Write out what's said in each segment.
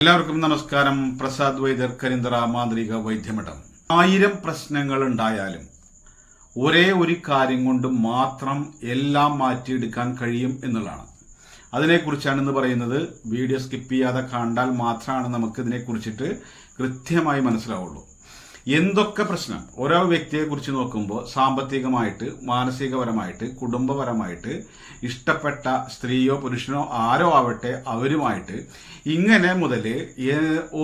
എല്ലാവർക്കും നമസ്കാരം. പ്രസാദ് വൈദ്യർ കരിന്തറ മാന്ത്രിക വൈദ്യമഠം. ആയിരം പ്രശ്നങ്ങൾ ഉണ്ടായാലും ഒരേ ഒരു കാര്യം കൊണ്ട് മാത്രം എല്ലാം മാറ്റിയെടുക്കാൻ കഴിയും എന്നുള്ളതാണ്. അതിനെക്കുറിച്ചാണ് ഇന്ന് പറയുന്നത്. വീഡിയോ സ്കിപ്പ് ചെയ്യാതെ കണ്ടാൽ മാത്രമാണ് നമുക്ക് ഇതിനെക്കുറിച്ചിട്ട് കൃത്യമായി മനസ്സിലാവുള്ളൂ. എന്തൊക്കെ പ്രശ്നം? ഓരോ വ്യക്തിയെ കുറിച്ച് നോക്കുമ്പോൾ സാമ്പത്തികമായിട്ട് മാനസികപരമായിട്ട് കുടുംബപരമായിട്ട് ഇഷ്ടപ്പെട്ട സ്ത്രീയോ പുരുഷനോ ആരോ ആവട്ടെ അവരുമായിട്ട് ഇങ്ങനെ മുതൽ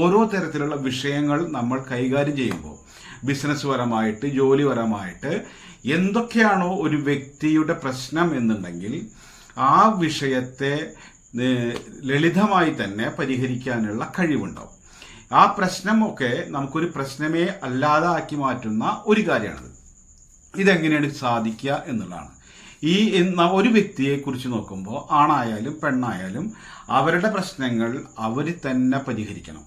ഓരോ തരത്തിലുള്ള വിഷയങ്ങൾ നമ്മൾ കൈകാര്യം ചെയ്യുമ്പോൾ ബിസിനസ് പരമായിട്ട് ജോലിപരമായിട്ട് എന്തൊക്കെയാണോ ഒരു വ്യക്തിയുടെ പ്രശ്നം എന്നുണ്ടെങ്കിൽ ആ വിഷയത്തെ ലളിതമായി തന്നെ പരിഹരിക്കാനുള്ള കഴിവുണ്ടാവും. ആ പ്രശ്നമൊക്കെ നമുക്കൊരു പ്രശ്നമേ അല്ലാതാക്കി മാറ്റുന്ന ഒരു കാര്യമാണത്. ഇതെങ്ങനെയാണ് സാധിക്കുക എന്നുള്ളതാണ്. ഈ ഒരു വ്യക്തിയെ കുറിച്ച് നോക്കുമ്പോൾ ആണായാലും പെണ്ണായാലും അവരുടെ പ്രശ്നങ്ങൾ അവർ തന്നെ പരിഹരിക്കണം.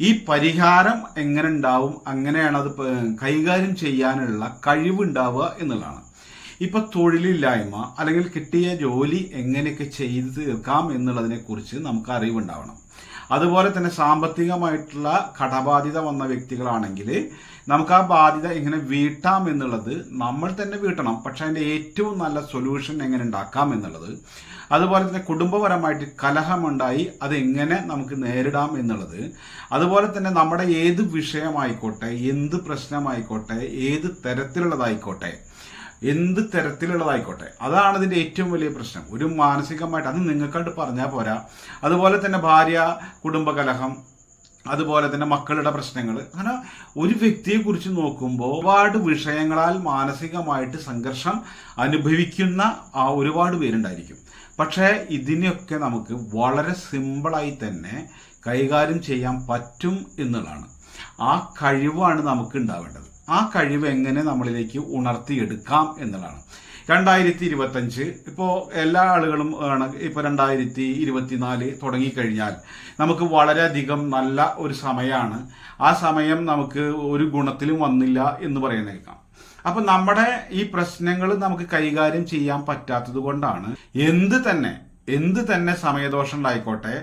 ഈ പരിഹാരം എങ്ങനെ ഉണ്ടാവും അങ്ങനെയാണ് അത് കൈകാര്യം ചെയ്യാനുള്ള കഴിവുണ്ടാവുക എന്നുള്ളതാണ്. ഇപ്പൊ തൊഴിലില്ലായ്മ അല്ലെങ്കിൽ കിട്ടിയ ജോലി എങ്ങനെയൊക്കെ ചെയ്തു തീർക്കാം എന്നുള്ളതിനെ കുറിച്ച് നമുക്ക് അറിവുണ്ടാവണം. അതുപോലെ തന്നെ സാമ്പത്തികമായിട്ടുള്ള കടബാധ്യത വന്ന വ്യക്തികളാണെങ്കിൽ നമുക്ക് ആ ബാധ്യത എങ്ങനെ വീട്ടാം എന്നുള്ളത് നമ്മൾ തന്നെ വീട്ടണം. പക്ഷെ അതിന്റെ ഏറ്റവും നല്ല സൊല്യൂഷൻ എങ്ങനെ ഉണ്ടാക്കാം എന്നുള്ളത്. അതുപോലെ തന്നെ കുടുംബപരമായിട്ട് കലഹമുണ്ടായി അത് എങ്ങനെ നമുക്ക് നേരിടാം എന്നുള്ളത്. അതുപോലെ തന്നെ നമ്മുടെ ഏത് വിഷയമായിക്കോട്ടെ എന്ത് പ്രശ്നമായിക്കോട്ടെ ഏത് തരത്തിലുള്ളതായിക്കോട്ടെ എന്ത് തരത്തിലുള്ളതായിക്കോട്ടെ. അതാണ് ഇതിന്റെ ഏറ്റവും വലിയ പ്രശ്നം. ഒരു മാനസികമായിട്ട് അത് നിങ്ങൾക്കായിട്ട് പറഞ്ഞാൽ പോരാ. അതുപോലെ തന്നെ ഭാര്യ കുടുംബകലഹം അതുപോലെ തന്നെ മക്കളുടെ പ്രശ്നങ്ങൾ അങ്ങനെ ഒരു വ്യക്തിയെ കുറിച്ച് നോക്കുമ്പോൾ ഒരുപാട് വിഷയങ്ങളാൽ മാനസികമായിട്ട് സംഘർഷം അനുഭവിക്കുന്ന ആ ഒരുപാട് പേരുണ്ടായിരിക്കും. പക്ഷേ ഇതിനെയൊക്കെ നമുക്ക് വളരെ സിമ്പിളായി തന്നെ കൈകാര്യം ചെയ്യാൻ പറ്റും എന്നുള്ളതാണ്. ആ കഴിവാണ് നമുക്ക് ഉണ്ടാവേണ്ടത്. ആ കഴിവ് എങ്ങനെ നമ്മളിലേക്ക് ഉണർത്തിയെടുക്കാം എന്നുള്ളതാണ്. രണ്ടായിരത്തി ഇരുപത്തഞ്ച് ഇപ്പോൾ എല്ലാ ആളുകളും ആണ് ഇപ്പോൾ രണ്ടായിരത്തി ഇരുപത്തിനാല് തുടങ്ങിക്കഴിഞ്ഞാൽ നമുക്ക് വളരെയധികം നല്ല ഒരു സമയമാണ് ആ സമയം നമുക്ക് ഒരു ഗുണത്തിലും വന്നില്ല എന്ന് പറയുന്നേക്കാം. അപ്പം നമ്മുടെ ഈ പ്രശ്നങ്ങൾ നമുക്ക് കൈകാര്യം ചെയ്യാൻ പറ്റാത്തത് കൊണ്ടാണ് എന്ത് തന്നെ എന്ത് തന്നെ സമയദോഷം ഉണ്ടായിക്കോട്ടെ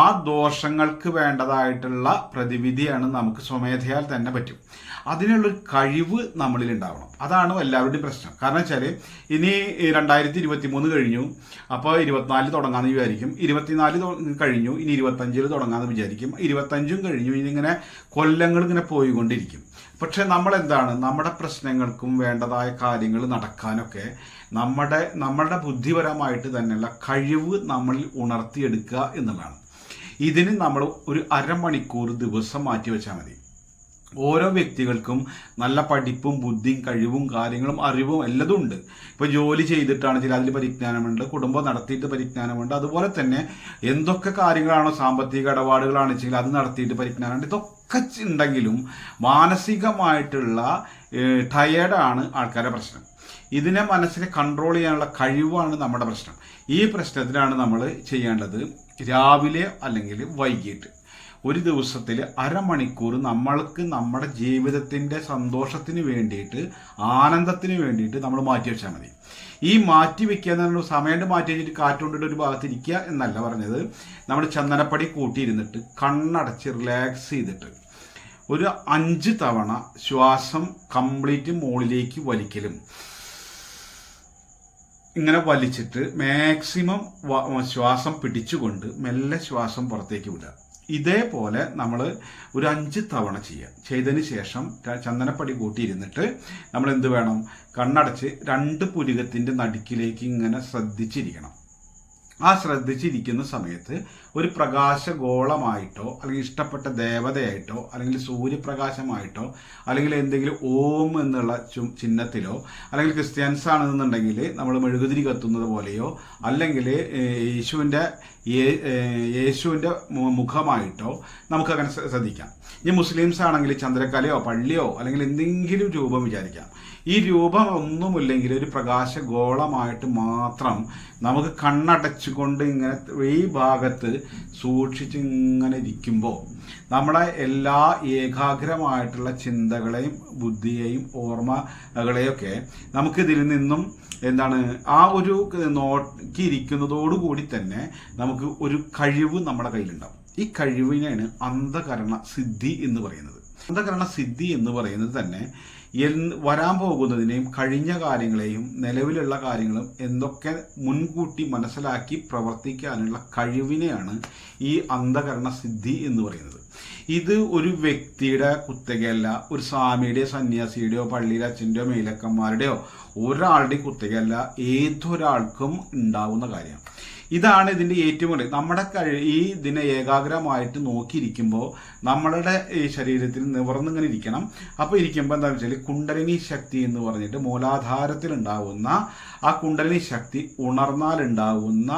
ആ ദോഷങ്ങൾക്ക് വേണ്ടതായിട്ടുള്ള പ്രതിവിധിയാണ് നമുക്ക് സ്വമേധയാൽ തന്നെ പറ്റും. അതിനുള്ളൊരു കഴിവ് നമ്മളിൽ ഉണ്ടാവണം. അതാണ് എല്ലാവരുടെയും പ്രശ്നം. കാരണം വെച്ചാൽ ഇനി രണ്ടായിരത്തി ഇരുപത്തി മൂന്ന് കഴിഞ്ഞു. അപ്പോൾ ഇരുപത്തിനാല് തുടങ്ങാമെന്ന് വിചാരിക്കും. ഇരുപത്തിനാല് കഴിഞ്ഞു. ഇനി ഇരുപത്തഞ്ചിൽ തുടങ്ങാമെന്ന് വിചാരിക്കും. ഇരുപത്തഞ്ചും കഴിഞ്ഞു. ഇനി ഇങ്ങനെ കൊല്ലങ്ങൾ ഇങ്ങനെ പോയിക്കൊണ്ടിരിക്കും. പക്ഷെ നമ്മൾ എന്താണ് നമ്മുടെ പ്രശ്നങ്ങൾക്കും വേണ്ടതായ കാര്യങ്ങൾ നടക്കാനൊക്കെ നമ്മുടെ നമ്മളുടെ ബുദ്ധിപരമായിട്ട് തന്നെയുള്ള കഴിവ് നമ്മളിൽ ഉണർത്തിയെടുക്കുക എന്നുള്ളതാണ്. ഇതിന് നമ്മൾ ഒരു അരമണിക്കൂർ ദിവസം മാറ്റി വെച്ചാൽ മതി. ഓരോ വ്യക്തികൾക്കും നല്ല പഠിപ്പും ബുദ്ധിയും കഴിവും കാര്യങ്ങളും അറിവും എല്ലതും ഉണ്ട്. ഇപ്പൊ ജോലി ചെയ്തിട്ടാണ് ചില അതിൽ പരിജ്ഞാനമുണ്ട് കുടുംബം നടത്തിയിട്ട് പരിജ്ഞാനമുണ്ട് അതുപോലെ തന്നെ എന്തൊക്കെ കാര്യങ്ങളാണോ സാമ്പത്തിക ഇടപാടുകളാണെന്ന് വെച്ചെങ്കിൽ അത് നടത്തിയിട്ട് പരിജ്ഞാനമുണ്ട് ഇതൊക്കെ ഉണ്ടെങ്കിലും മാനസികമായിട്ടുള്ള ടയേർഡാണ് ആൾക്കാരുടെ പ്രശ്നം. ഇതിനെ മനസ്സിനെ കൺട്രോൾ ചെയ്യാനുള്ള കഴിവാണ് നമ്മുടെ പ്രശ്നം. ഈ പ്രശ്നത്തിനാണ് നമ്മൾ ചെയ്യേണ്ടത് രാവിലെ അല്ലെങ്കിൽ വൈകിട്ട്. ഒരു ദിവസത്തിൽ അരമണിക്കൂർ നമ്മൾക്ക് നമ്മുടെ ജീവിതത്തിന്റെ സന്തോഷത്തിന് വേണ്ടിയിട്ട് ആനന്ദത്തിന് വേണ്ടിയിട്ട് നമ്മൾ മാറ്റി വെച്ചാൽ മതി. ഈ മാറ്റി വെക്കുക എന്ന് പറഞ്ഞാൽ സമയം മാറ്റി വെച്ചിട്ട് കാറ്റുകൊണ്ടിട്ട് ഒരു ഭാഗത്ത് എന്നല്ല പറഞ്ഞത്. നമ്മൾ ചന്ദനപ്പടി കൂട്ടിയിരുന്നിട്ട് കണ്ണടച്ച് റിലാക്സ് ചെയ്തിട്ട് ഒരു അഞ്ച് തവണ ശ്വാസം കംപ്ലീറ്റ് മുകളിലേക്ക് വലിക്കലും. ഇങ്ങനെ വലിച്ചിട്ട് മാക്സിമം ശ്വാസം പിടിച്ചുകൊണ്ട് മെല്ലെ ശ്വാസം പുറത്തേക്ക് വിടുക. ഇതേപോലെ നമ്മൾ ഒരു അഞ്ച് തവണ ചെയ്യുക ചെയ്തതിന് ശേഷം ചന്ദനപ്പടി കൂട്ടിയിരുന്നിട്ട് നമ്മൾ എന്ത് വേണം? കണ്ണടച്ച് രണ്ട് പുരികത്തിന്റെ നടുക്കിലേക്ക് ഇങ്ങനെ ശ്രദ്ധിച്ചിരിക്കണം. ആ ശ്രദ്ധിച്ചിരിക്കുന്ന സമയത്ത് ഒരു പ്രകാശഗോളമായിട്ടോ അല്ലെങ്കിൽ ഇഷ്ടപ്പെട്ട ദേവതയായിട്ടോ അല്ലെങ്കിൽ സൂര്യപ്രകാശമായിട്ടോ അല്ലെങ്കിൽ എന്തെങ്കിലും ഓം എന്നുള്ള ചിഹ്നത്തിലോ അല്ലെങ്കിൽ ക്രിസ്ത്യൻസ് ആണെന്നുണ്ടെങ്കിൽ നമ്മൾ മെഴുകുതിരി കത്തുന്നത് പോലെയോ അല്ലെങ്കിൽ യേശുവിന്റെ യേശുവിന്റെ മുഖമായിട്ടോ നമുക്കങ്ങനെ ശ്ര- ശ്രദ്ധിക്കാം. ഇനി മുസ്ലിംസ് ആണെങ്കിൽ ചന്ദ്രക്കലയോ പള്ളിയോ അല്ലെങ്കിൽ എന്തെങ്കിലും രൂപം വിചാരിക്കാം. ഈ രൂപം ഒന്നുമില്ലെങ്കിൽ ഒരു പ്രകാശ ഗോളമായിട്ട് മാത്രം നമുക്ക് കണ്ണടച്ചുകൊണ്ട് ഇങ്ങനെ ഈ ഭാഗത്ത് സൂക്ഷിച്ച് ഇങ്ങനെ ഇരിക്കുമ്പോൾ നമ്മുടെ എല്ലാ ഏകാഗ്രമായിട്ടുള്ള ചിന്തകളെയും ബുദ്ധിയെയും ഓർമ്മകളെയൊക്കെ നമുക്കിതിൽ നിന്നും എന്താണ് ആ ഒരു നോക്കിയിരിക്കുന്നതോടുകൂടി തന്നെ നമുക്ക് ഒരു കഴിവ് നമ്മുടെ കയ്യിലുണ്ടാവും. ഈ കഴിവിനെയാണ് അന്ധകരണ സിദ്ധി എന്ന് പറയുന്നത്. അന്ധകരണ സിദ്ധി എന്ന് പറയുന്നത് തന്നെ വരാൻ പോകുന്നതിനെയും കഴിഞ്ഞ കാര്യങ്ങളെയും നിലവിലുള്ള കാര്യങ്ങളും എന്തൊക്കെ മുൻകൂട്ടി മനസ്സിലാക്കി പ്രവർത്തിക്കാനുള്ള കഴിവിനെയാണ് ഈ അന്ധകരണ സിദ്ധി എന്ന് പറയുന്നത്. ഇത് ഒരു വ്യക്തിയുടെ കുത്തകയല്ല ഒരു സ്വാമിയുടെയോ സന്യാസിയുടെയോ പള്ളിയിലെ അച്ഛന്റെയോ മേലക്കന്മാരുടെയോ ഒരാളുടെ കുത്തകയല്ല ഏതൊരാൾക്കും ഉണ്ടാവുന്ന കാര്യമാണ്. ഇതാണ് ഇതിന്റെ ഏറ്റവും വലിയ നമ്മുടെ ഈ ഇതിനെ ഏകാഗ്രമായിട്ട് നോക്കിയിരിക്കുമ്പോൾ നമ്മളുടെ ഈ ശരീരത്തിൽ നിവർന്നിങ്ങനെ ഇരിക്കണം. അപ്പോൾ ഇരിക്കുമ്പോൾ എന്താ വെച്ചാൽ കുണ്ടലിനി ശക്തി എന്ന് പറഞ്ഞിട്ട് മൂലാധാരത്തിൽ ഉണ്ടാവുന്ന ആ കുണ്ടലിനി ശക്തി ഉണർന്നാലുണ്ടാവുന്ന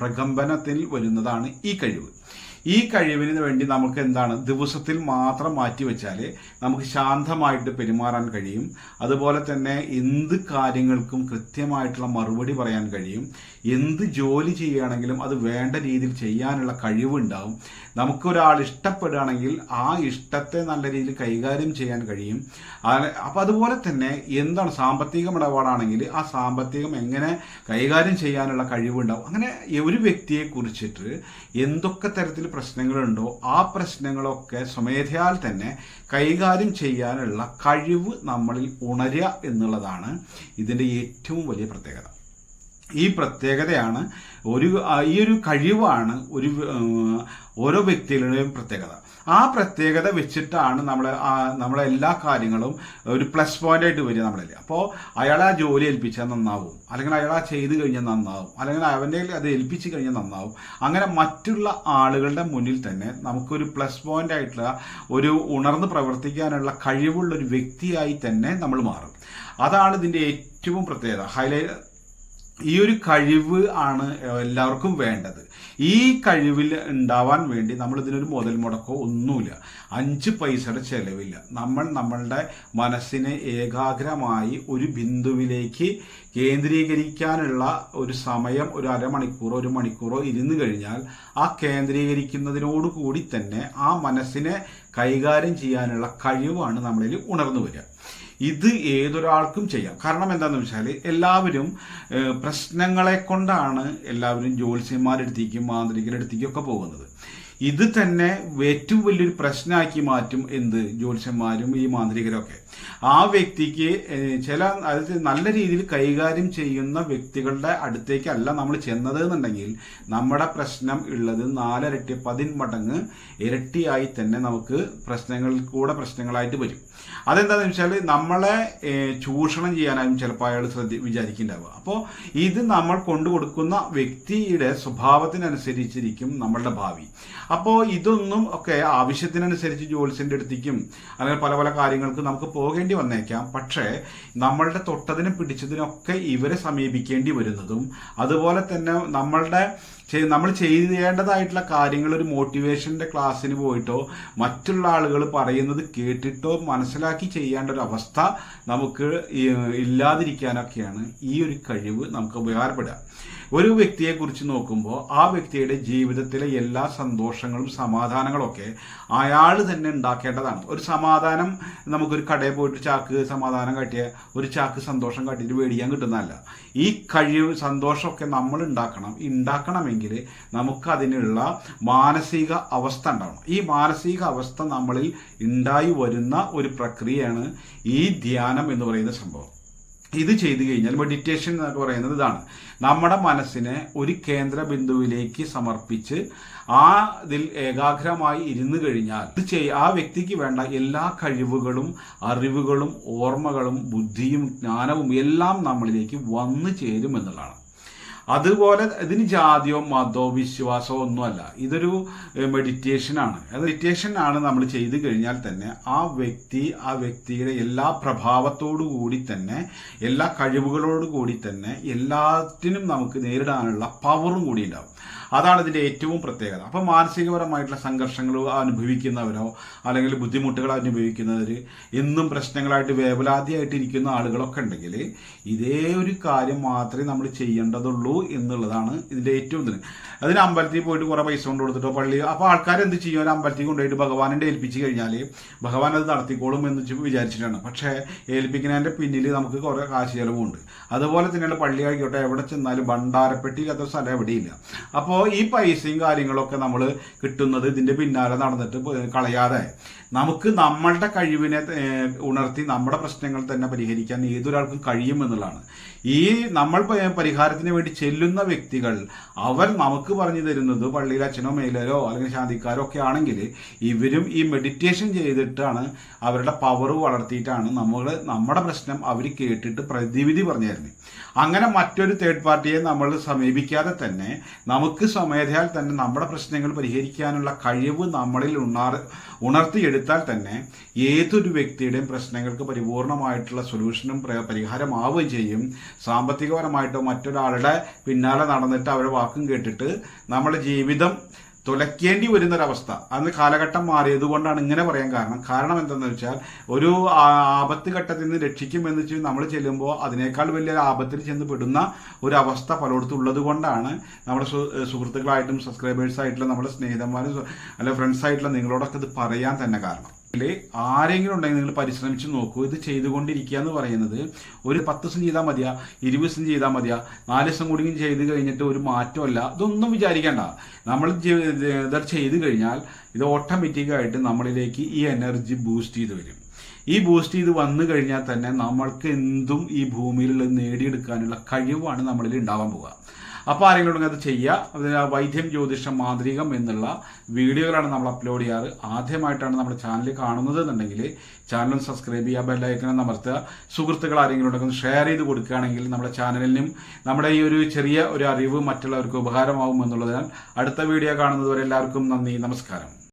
പ്രകമ്പനത്തിൽ വരുന്നതാണ് ഈ കഴിവ്. ഈ കഴിവിന് വേണ്ടി നമുക്ക് എന്താണ് ദിവസത്തിൽ മാത്രം മാറ്റി വെച്ചാൽ നമുക്ക് ശാന്തമായിട്ട് പെരുമാറാൻ കഴിയും. അതുപോലെ തന്നെ എന്ത് കാര്യങ്ങൾക്കും കൃത്യമായിട്ടുള്ള മറുപടി പറയാൻ കഴിയും. എന്ത് ജോലി ചെയ്യുകയാണെങ്കിലും അത് വേണ്ട രീതിയിൽ ചെയ്യാനുള്ള കഴിവുണ്ടാവും. നമുക്കൊരാൾ ഇഷ്ടപ്പെടുകയാണെങ്കിൽ ആ ഇഷ്ടത്തെ നല്ല രീതിയിൽ കൈകാര്യം ചെയ്യാൻ കഴിയും. അപ്പം അതുപോലെ തന്നെ എന്താണ് സാമ്പത്തികം ഇടപാടാണെങ്കിൽ ആ സാമ്പത്തികം എങ്ങനെ കൈകാര്യം ചെയ്യാനുള്ള കഴിവുണ്ടാവും. അങ്ങനെ ഒരു വ്യക്തിയെ കുറിച്ചിട്ട് എന്തൊക്കെ തരത്തിൽ പ്രശ്നങ്ങളുണ്ടോ? ആ പ്രശ്നങ്ങളൊക്കെ സ്വമേധയാൽ തന്നെ കൈകാര്യം ചെയ്യാനുള്ള കഴിവ് നമ്മളിൽ ഉണരുക എന്നുള്ളതാണ് ഇതിന്റെ ഏറ്റവും വലിയ പ്രത്യേകത. ഈ പ്രത്യേകതയാണ് ഒരു ഈ ഒരു കഴിവാണ് ഒരു ഓരോ വ്യക്തികളുടെയും പ്രത്യേകത. ആ പ്രത്യേകത വെച്ചിട്ടാണ് നമ്മൾ നമ്മളെ എല്ലാ കാര്യങ്ങളും ഒരു പ്ലസ് പോയിന്റ് ആയിട്ട് വരിക നമ്മളിൽ അപ്പോൾ അയാളെ ആ ജോലി ഏൽപ്പിച്ചാൽ നന്നാവും. അല്ലെങ്കിൽ അയാൾ ആ ചെയ്ത് കഴിഞ്ഞാൽ നന്നാവും. അല്ലെങ്കിൽ അവന്റെ അത് ഏൽപ്പിച്ച് കഴിഞ്ഞാൽ നന്നാവും. അങ്ങനെ മറ്റുള്ള ആളുകളുടെ മുന്നിൽ തന്നെ നമുക്കൊരു പ്ലസ് പോയിന്റ് ആയിട്ടുള്ള ഒരു ഉണർന്ന് പ്രവർത്തിക്കാനുള്ള കഴിവുള്ള ഒരു വ്യക്തിയായി തന്നെ നമ്മൾ മാറും. അതാണ് ഇതിന്റെ ഏറ്റവും പ്രത്യേകത. ഹൈലൈറ്റ് ഈ ഒരു കഴിവ് ആണ് എല്ലാവർക്കും വേണ്ടത്. ഈ കഴിവിൽ ഉണ്ടാവാൻ വേണ്ടി നമ്മൾ ഇതിനൊരു മുതൽ മുടക്കോ ഒന്നുമില്ല. അഞ്ച് പൈസയുടെ ചെലവില്ല. നമ്മൾ നമ്മളുടെ മനസ്സിനെ ഏകാഗ്രമായി ഒരു ബിന്ദുവിലേക്ക് കേന്ദ്രീകരിക്കാനുള്ള ഒരു സമയം ഒരു അരമണിക്കൂറോ ഒരു മണിക്കൂറോ ഇരുന്ന് കഴിഞ്ഞാൽ ആ കേന്ദ്രീകരിക്കുന്നതിനോട് കൂടി തന്നെ ആ മനസ്സിനെ കൈകാര്യം ചെയ്യാനുള്ള കഴിവാണ് നമ്മളിൽ ഉണർന്നു വരിക. ഇത് ഏതൊരാൾക്കും ചെയ്യാം. കാരണം എന്താണെന്ന് വെച്ചാൽ എല്ലാവരും പ്രശ്നങ്ങളെ കൊണ്ടാണ് എല്ലാവരും ജ്യോത്സ്യന്മാരെടുത്തേക്കും മാന്ത്രികരെടുത്തേക്കും ഒക്കെ പോകുന്നത്. ഇത് തന്നെ ഏറ്റവും വലിയൊരു പ്രശ്നമാക്കി മാറ്റും എന്ത്? ജ്യോത്സ്യന്മാരും ഈ മാന്ത്രികരൊക്കെ. ആ വ്യക്തിക്ക് ചില അതായത് നല്ല രീതിയിൽ കൈകാര്യം ചെയ്യുന്ന വ്യക്തികളുടെ അടുത്തേക്കല്ല നമ്മൾ ചെന്നത് എന്നുണ്ടെങ്കിൽ നമ്മുടെ പ്രശ്നം ഉള്ളത് നാലരട്ടി പതിന്മടങ്ങ് ഇരട്ടിയായി തന്നെ നമുക്ക് പ്രശ്നങ്ങൾ കൂടെ പ്രശ്നങ്ങളായിട്ട് വരും. അതെന്താണെന്ന് വെച്ചാൽ നമ്മളെ ചൂഷണം ചെയ്യാനായും ചിലപ്പോൾ അയാൾ ശ്രദ്ധ വിചാരിക്കുന്നുണ്ടാവുക. അപ്പോൾ ഇത് നമ്മൾ കൊണ്ടു കൊടുക്കുന്ന വ്യക്തിയുടെ സ്വഭാവത്തിനനുസരിച്ചിരിക്കും നമ്മളുടെ ഭാവി. അപ്പോൾ ഇതൊന്നും ഒക്കെ ആവശ്യത്തിനനുസരിച്ച് ജോലിസിന്റെ അടുത്തേക്കും അല്ലെങ്കിൽ പല പല കാര്യങ്ങൾക്ക് നമുക്ക് പോകേണ്ടി വന്നേക്കാം. പക്ഷേ നമ്മളുടെ തൊട്ടതിനും പിടിച്ചതിനൊക്കെ ഇവരെ സമീപിക്കേണ്ടി വരുന്നതും അതുപോലെ തന്നെ നമ്മളുടെ നമ്മൾ ചെയ്യേണ്ടതായിട്ടുള്ള കാര്യങ്ങൾ ഒരു മോട്ടിവേഷന്റെ ക്ലാസ്സിന് പോയിട്ടോ മറ്റുള്ള ആളുകൾ പറയുന്നത് കേട്ടിട്ടോ മനസ്സിലാക്കി ചെയ്യേണ്ട ഒരു അവസ്ഥ നമുക്ക് ഇല്ലാതിരിക്കാനൊക്കെയാണ് ഈ ഒരു കഴിവ് നമുക്ക് ഉപകാരപ്പെടുക. ഒരു വ്യക്തിയെ കുറിച്ച് നോക്കുമ്പോൾ ആ വ്യക്തിയുടെ ജീവിതത്തിലെ എല്ലാ സന്തോഷങ്ങളും സമാധാനങ്ങളൊക്കെ അയാൾ തന്നെ ഉണ്ടാക്കേണ്ടതാണ്. ഒരു സമാധാനം നമുക്കൊരു കടയിൽ പോയിട്ട് ചാക്ക് സമാധാനം കാട്ടിയ ഒരു ചാക്ക് സന്തോഷം കാട്ടിയിട്ട് മേടിക്കാൻ കിട്ടുന്നതല്ല. ഈ കഴിവ് സന്തോഷമൊക്കെ നമ്മൾ ഉണ്ടാക്കണം ഉണ്ടാക്കണമെങ്കിൽ നമുക്കതിനുള്ള മാനസിക അവസ്ഥ ഉണ്ടാവണം. ഈ മാനസിക അവസ്ഥ നമ്മളിൽ ഉണ്ടായി വരുന്ന ഒരു പ്രക്രിയയാണ് ഈ ധ്യാനം എന്ന് പറയുന്ന സംഭവം. ഇത് ചെയ്തു കഴിഞ്ഞാൽ മെഡിറ്റേഷൻ എന്നൊക്കെ പറയുന്നത് ഇതാണ്. നമ്മുടെ മനസ്സിനെ ഒരു കേന്ദ്ര ബിന്ദുവിലേക്ക് സമർപ്പിച്ച് ആ ഇതിൽ ഏകാഗ്രമായി ഇരുന്നു കഴിഞ്ഞാൽ ഇത് ചെയ് ആ വ്യക്തിക്ക് വേണ്ട എല്ലാ കഴിവുകളും അറിവുകളും ഓർമ്മകളും ബുദ്ധിയും ജ്ഞാനവും എല്ലാം നമ്മളിലേക്ക് വന്നു ചേരും എന്നുള്ളതാണ്. അതുപോലെ ഇതിന് ജാതിയോ മതമോ വിശ്വാസമോ ഒന്നുമല്ല. ഇതൊരു മെഡിറ്റേഷനാണ് മെഡിറ്റേഷൻ ആണ്. നമ്മൾ ചെയ്തു കഴിഞ്ഞാൽ തന്നെ ആ വ്യക്തി ആ വ്യക്തിയുടെ എല്ലാ പ്രഭാവത്തോടു കൂടി തന്നെ എല്ലാ കഴിവുകളോടു കൂടി തന്നെ എല്ലാത്തിനും നമുക്ക് നേരിടാനുള്ള പവറും കൂടി ഉണ്ടാവും. അതാണ് ഇതിന്റെ ഏറ്റവും പ്രത്യേകത. അപ്പം മാനസികപരമായിട്ടുള്ള സംഘർഷങ്ങൾ അനുഭവിക്കുന്നവരോ അല്ലെങ്കിൽ ബുദ്ധിമുട്ടുകൾ അനുഭവിക്കുന്നവർ എന്നും പ്രശ്നങ്ങളായിട്ട് വേവലാതിയായിട്ട് ഇരിക്കുന്ന ആളുകളൊക്കെ ഉണ്ടെങ്കിൽ ഇതേ ഒരു കാര്യം മാത്രമേ നമ്മൾ ചെയ്യേണ്ടതുള്ളൂ എന്നുള്ളതാണ് ഇതിന്റെ ഏറ്റവും ഇതിന് അതിന് അമ്പലത്തിൽ പോയിട്ട് കുറേ പൈസ കൊണ്ട് കൊടുത്തിട്ടോ പള്ളി അപ്പോൾ ആൾക്കാർ എന്ത് ചെയ്യും? ഒരു അമ്പലത്തിൽ കൊണ്ടുപോയിട്ട് ഭഗവാനെ ഏൽപ്പിച്ച് കഴിഞ്ഞാൽ ഭഗവാൻ അത് നടത്തിക്കോളും എന്ന് വിചാരിച്ചിട്ടാണ്. പക്ഷേ ഏൽപ്പിക്കുന്നതിന്റെ പിന്നിൽ നമുക്ക് കുറേ കാശ് ചിലവുണ്ട്. അതുപോലെ തന്നെയാണ് പള്ളി ആയിക്കോട്ടെ എവിടെ ചെന്നാലും ഭണ്ഡാരപ്പെട്ടിയില്ലാത്ത സ്ഥലം എവിടെയില്ല. അപ്പോൾ ഈ പൈസയും കാര്യങ്ങളൊക്കെ നമ്മൾ കിട്ടുന്നത് ഇതിന്റെ പിന്നാലെ നടന്നിട്ട് കളയാതെ നമുക്ക് നമ്മളുടെ കഴിവിനെ ഉണർത്തി നമ്മുടെ പ്രശ്നങ്ങൾ തന്നെ പരിഹരിക്കാൻ ഏതൊരാൾക്കും കഴിയും എന്നുള്ളതാണ്. ഈ നമ്മൾ പരിഹാരത്തിന് വേണ്ടി ചെല്ലുന്ന വ്യക്തികൾ അവർ നമുക്ക് പറഞ്ഞു തരുന്നത് പള്ളിയിൽ അച്ഛനോ മേലരോ അല്ലെങ്കിൽ ശാന്തിക്കാരോ ഒക്കെ ആണെങ്കിൽ ഇവരും ഈ മെഡിറ്റേഷൻ ചെയ്തിട്ടാണ് അവരുടെ പവർ വളർത്തിയിട്ടാണ് നമ്മൾ നമ്മുടെ പ്രശ്നം അവർ കേട്ടിട്ട് പ്രതിവിധി പറഞ്ഞു തരുന്നത്. അങ്ങനെ മറ്റൊരു തേർഡ് പാർട്ടിയെ നമ്മൾ സമീപിക്കാതെ തന്നെ നമുക്ക് സ്വമേധയാൽ തന്നെ നമ്മുടെ പ്രശ്നങ്ങൾ പരിഹരിക്കാനുള്ള കഴിവ് നമ്മളിൽ ഉണർ ഉണർത്തിയെടുത്താൽ തന്നെ ഏതൊരു വ്യക്തിയുടെയും പ്രശ്നങ്ങൾക്ക് പരിപൂർണമായിട്ടുള്ള സൊല്യൂഷനും പ്ര- പരിഹാരമാവുകയും ചെയ്യും. സാമ്പത്തികപരമായിട്ടോ മറ്റൊരാളുടെ പിന്നാലെ നടന്നിട്ട് അവരുടെ വാക്കും കേട്ടിട്ട് നമ്മുടെ ജീവിതം തുലയ്ക്കേണ്ടി വരുന്നൊരവസ്ഥ. അന്ന് കാലഘട്ടം മാറിയത് കൊണ്ടാണ് ഇങ്ങനെ പറയാൻ കാരണം. കാരണം എന്തെന്ന് വെച്ചാൽ ഒരു ആപത്ത് ഘട്ടത്തിൽ നിന്ന് രക്ഷിക്കുമെന്ന് വെച്ച് നമ്മൾ ചെല്ലുമ്പോൾ അതിനേക്കാൾ വലിയ ആപത്തിൽ ചെന്ന് പെടുന്ന ഒരു അവസ്ഥ പലയിടത്തും ഉള്ളത് കൊണ്ടാണ് നമ്മുടെ സുഹൃത്തുക്കളായിട്ടും സബ്സ്ക്രൈബേഴ്സായിട്ടുള്ള നമ്മുടെ സ്നേഹിതന്മാരും അല്ലെ ഫ്രണ്ട്സായിട്ടുള്ള നിങ്ങളോടൊക്കെ ഇത് പറയാൻ തന്നെ കാരണം. ആരെങ്കിലും ഉണ്ടെങ്കിൽ നിങ്ങൾ പരിശ്രമിച്ച് നോക്കൂ. ഇത് ചെയ്തുകൊണ്ടിരിക്കുക എന്ന് പറയുന്നത് ഒരു പത്ത് ദിവസം ചെയ്താൽ മതിയാ ഇരുപത് ദിവസം ചെയ്താൽ മതിയാ നാല് ദിവസം കൂടി ചെയ്ത് കഴിഞ്ഞിട്ട് ഒരു മാറ്റമല്ല. ഇതൊന്നും വിചാരിക്കേണ്ട. നമ്മൾ ഇത് ചെയ്ത് കഴിഞ്ഞാൽ ഇത് ഓട്ടോമാറ്റിക്കായിട്ട് നമ്മളിലേക്ക് ഈ എനർജി ബൂസ്റ്റ് ചെയ്ത് വരും. ഈ ബൂസ്റ്റ് ചെയ്ത് വന്നു കഴിഞ്ഞാൽ തന്നെ നമ്മൾക്ക് എന്തും ഈ ഭൂമിയിൽ നേടിയെടുക്കാനുള്ള കഴിവാണ് നമ്മളിൽ ഉണ്ടാവാൻ പോവുക. അപ്പോൾ ആരെങ്കിലും അത് ചെയ്യുക വൈദ്യം ജ്യോതിഷം മാന്ത്രികം എന്നുള്ള വീഡിയോകളാണ് നമ്മൾ അപ്ലോഡ് ചെയ്യാറ്. ആദ്യമായിട്ടാണ് നമ്മുടെ ചാനൽ കാണുന്നത് എന്നുണ്ടെങ്കിൽ ചാനൽ സബ്സ്ക്രൈബ് ചെയ്യുക ബെല്ലൈക്കണം അമർത്തുക. സുഹൃത്തുക്കൾ ആരെങ്കിലും ഉണ്ടെങ്കിൽ ഷെയർ ചെയ്ത് കൊടുക്കുകയാണെങ്കിൽ നമ്മുടെ ചാനലിനും നമ്മുടെ ഈ ഒരു ചെറിയ ഒരു അറിവ് മറ്റുള്ളവർക്ക് ഉപകാരമാവും എന്നുള്ളതിനാൽ അടുത്ത വീഡിയോ കാണുന്നതുവരെ എല്ലാവർക്കും നന്ദി നമസ്കാരം.